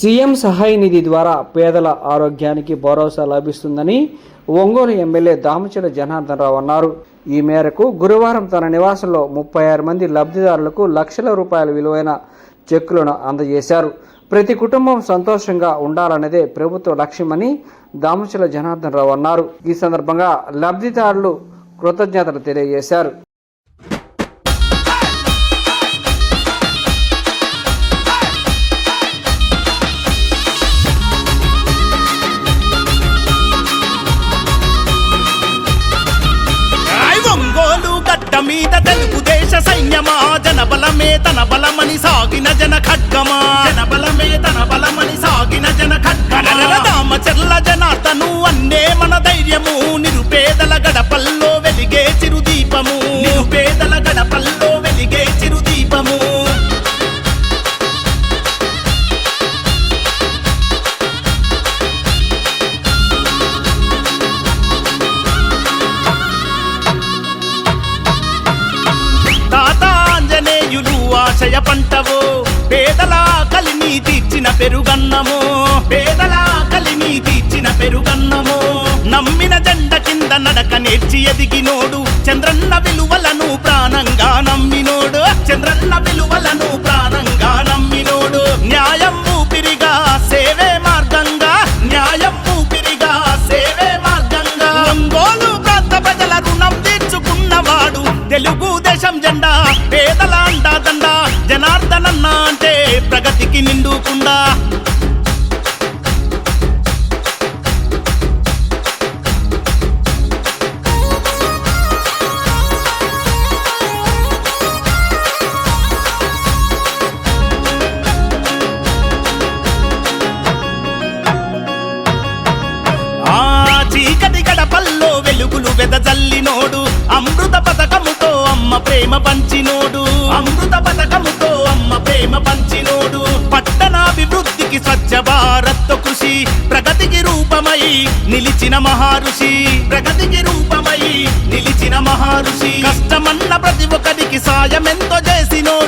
CM సహాయ నిధి ద్వారా పేదల ఆరోగ్యానికి భరోసా లభిస్తుందని ఒంగోలు ఎమ్మెల్యే దామచల జనార్దన్ రావు అన్నారు. ఈ మేరకు గురువారం తన నివాసంలో ముప్పై ఆరు మంది లబ్ధిదారులకు లక్షల రూపాయల విలువైన చెక్కులను అందజేశారు. ప్రతి కుటుంబం సంతోషంగా ఉండాలన్నదే ప్రభుత్వ లక్ష్యమని దామచల జనార్దన్ రావు అన్నారు. ఈ సందర్భంగా లబ్ధిదారులు కృతజ్ఞతలు తెలియజేశారు. బలమే తన బలమని సాగిన జన ఖడ్గమా? జన బలమే తన బల ఆశయ పంటవో పేదల కలిని తీర్చిన పెరుగన్నము పేదల కలిని తీర్చిన పెరుగన్నము. నమ్మిన జెండ కింద నడక నేర్చి ఎదిగినోడు చంద్రన్న విలువలను ప్రాణంగా వెలుగులు వెదజల్లినోడు. అమృత పథకముతో అమ్మ ప్రేమ పంచినోడు. అమృత పథకముతో అమ్మ ప్రేమ పంచినోడు. పట్టణాభివృద్ధికి స్వచ్ఛ భారత్ కృషి ప్రగతికి రూపమై నిలిచిన మహారుషి. ప్రగతికి రూపమై నిలిచిన మహారుషి. కష్టమన్న ప్రతి ఒక్కరికి సాయమెంతో చేసినోడు.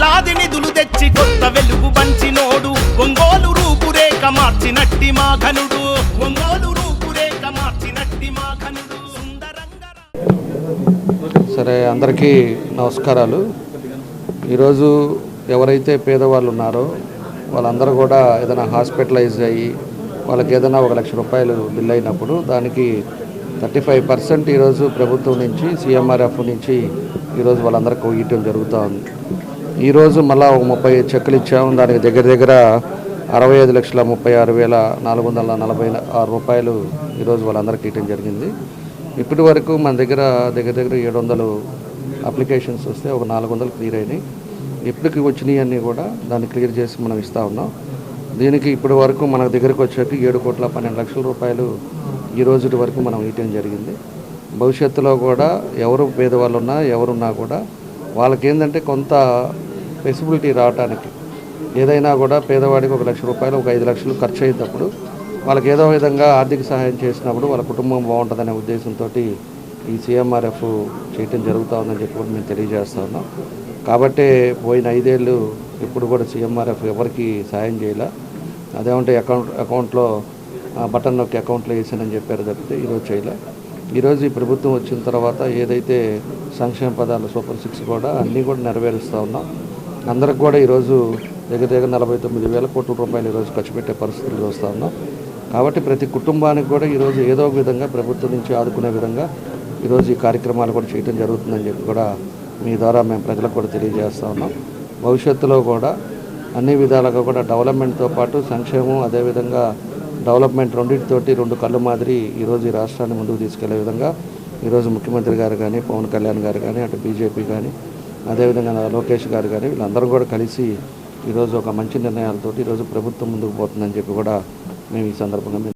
కొట్లాది నిధులు తెచ్చి కొత్త వెలుగు పంచినోడు ఒంగోలు రూపురేఖ మార్చినట్టి మా ఘనుడు. ఒంగోలు రూపురేఖ మార్చినట్టి మా ఘనుడు. సరే అందరికీ నమస్కారాలు. ఈరోజు ఎవరైతే పేదవాళ్ళు ఉన్నారో వాళ్ళందరూ కూడా ఏదైనా హాస్పిటలైజ్ అయ్యి వాళ్ళకి ఏదైనా ఒక లక్ష రూపాయలు బిల్ అయినప్పుడు దానికి థర్టీ ఫైవ్ పర్సెంట్ ఈరోజు ప్రభుత్వం నుంచి సీఎంఆర్ఎఫ్ నుంచి ఈరోజు వాళ్ళందరికీ ఇవ్వటం జరుగుతూ ఉంది ఈరోజు మళ్ళా ఒక ముప్పై చెక్కులు ఇచ్చాము. దానికి దగ్గర దగ్గర అరవై ఐదు లక్షల ముప్పై ఆరు వేల నాలుగు వందల నలభై ఆరు రూపాయలు ఈరోజు వాళ్ళందరికీ ఇవ్వడం జరిగింది. ఇప్పటి వరకు మన దగ్గర దగ్గర దగ్గర ఏడు వందలు అప్లికేషన్స్ వస్తే ఒక నాలుగు వందలు క్లియర్ అయినాయి. ఇప్పటికి వచ్చినాయి అన్నీ కూడా దాన్ని క్లియర్ చేసి మనం ఇస్తూ ఉన్నాం. దీనికి ఇప్పటి వరకు మన దగ్గరకు వచ్చాక ఏడు కోట్ల పన్నెండు లక్షల రూపాయలు ఈ రోజు వరకు మనం ఇవ్వడం జరిగింది. భవిష్యత్తులో కూడా ఎవరు పేదవాళ్ళు ఉన్నా ఎవరున్నా కూడా వాళ్ళకి ఏంటంటే కొంత ఫెసిబిలిటీ రావడానికి ఏదైనా కూడా పేదవాడికి ఒక లక్ష రూపాయలు ఒక ఐదు లక్షలు ఖర్చు అయినప్పుడు వాళ్ళకి ఏదో విధంగా ఆర్థిక సహాయం చేసినప్పుడు వాళ్ళ కుటుంబం బాగుంటుందనే ఉద్దేశంతో ఈ సీఎంఆర్ఎఫ్ చేయటం జరుగుతూ ఉందని చెప్పి కూడా మేము తెలియజేస్తా ఉన్నాం. కాబట్టి పోయిన ఐదేళ్ళు ఇప్పుడు కూడా సీఎంఆర్ఎఫ్ ఎవరికి సాయం చేయలే. అదేమంటే అకౌంట్ అకౌంట్లో ఆ, బటన్ నొక్కి అకౌంట్లో వేసానని చెప్పారు తప్పితే ఈరోజు చేయలే. ఈరోజు ఈ ప్రభుత్వం వచ్చిన తర్వాత ఏదైతే సంక్షేమ పదాలు సూపర్ సిక్స్ కూడా అన్నీ కూడా నెరవేరుస్తూ ఉన్నాం. అందరికి కూడా ఈరోజు దగ్గర దగ్గర నలభై తొమ్మిది వేల కోట్ల రూపాయలు ఈరోజు ఖర్చు పెట్టే పరిస్థితులు చూస్తూ ఉన్నాం. కాబట్టి ప్రతి కుటుంబానికి కూడా ఈరోజు ఏదో ఒక విధంగా ప్రభుత్వం నుంచి ఆదుకునే విధంగా ఈరోజు ఈ కార్యక్రమాలు కూడా చేయడం జరుగుతుందని చెప్పి కూడా మీ ద్వారా మేము ప్రజలకు కూడా తెలియజేస్తూ ఉన్నాం. భవిష్యత్తులో కూడా అన్ని విధాలుగా కూడా డెవలప్మెంట్తో పాటు సంక్షేమం అదేవిధంగా డెవలప్మెంట్ రెండింటితోటి రెండు కళ్ళు మాదిరి ఈరోజు ఈ రాష్ట్రాన్ని ముందుకు తీసుకెళ్ళే విధంగా ఈరోజు ముఖ్యమంత్రి గారు కానీ పవన్ కళ్యాణ్ గారు కానీ అటు బీజేపీ కానీ అదేవిధంగా లోకేష్ గారు కానీ వీళ్ళందరూ కూడా కలిసి ఈరోజు ఒక మంచి నిర్ణయాలతోటి ఈరోజు ప్రభుత్వం ముందుకు పోతుందని చెప్పి కూడా మేము ఈ సందర్భంగా